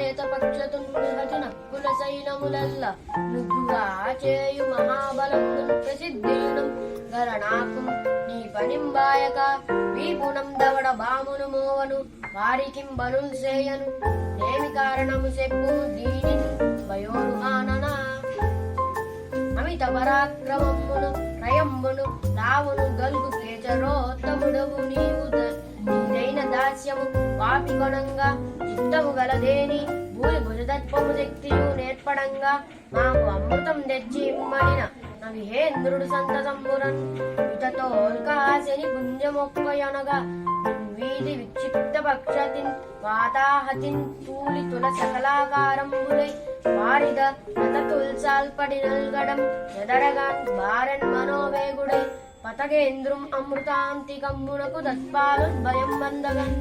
ఆయత పక్షతుండహతి నక్కుల శైలములల్ల నుగ్గుగా చేయు మహాబలమును ప్రసిద్ధియునం గరణాకు నీ పనింబాయక వీపునం దవడ బామును మోవను వారికి బలుల్ సేయను ఏమి కారణము చెప్పు దీని వయోరు ఆననా అమిత పరాక్రమమును రయంబును రావును గల్గు కేచరోత్తముడవు నీవు నీదైన దాస్యము పాపి చిత్తము గలదేని భూమి భుజదత్వము శక్తియు నేర్పడంగా మాకు అమృతం తెచ్చి ఇమ్మడిన నవిహేంద్రుడు సంతసంబురన్. ఇతతో కాశని పుణ్యమొక్కయనగా వీధి విక్షిప్త పక్షతిన్ వాతాహతిన్ తూలితుల సకలాకారంబులై వారిద రతతుల్సాల్పడి నల్గడం ఎదరగాన్ భారన్ మనోవేగుడై పతగేంద్రం అమృతాంతికమ్మునకు దత్పాలు భయం వందగన్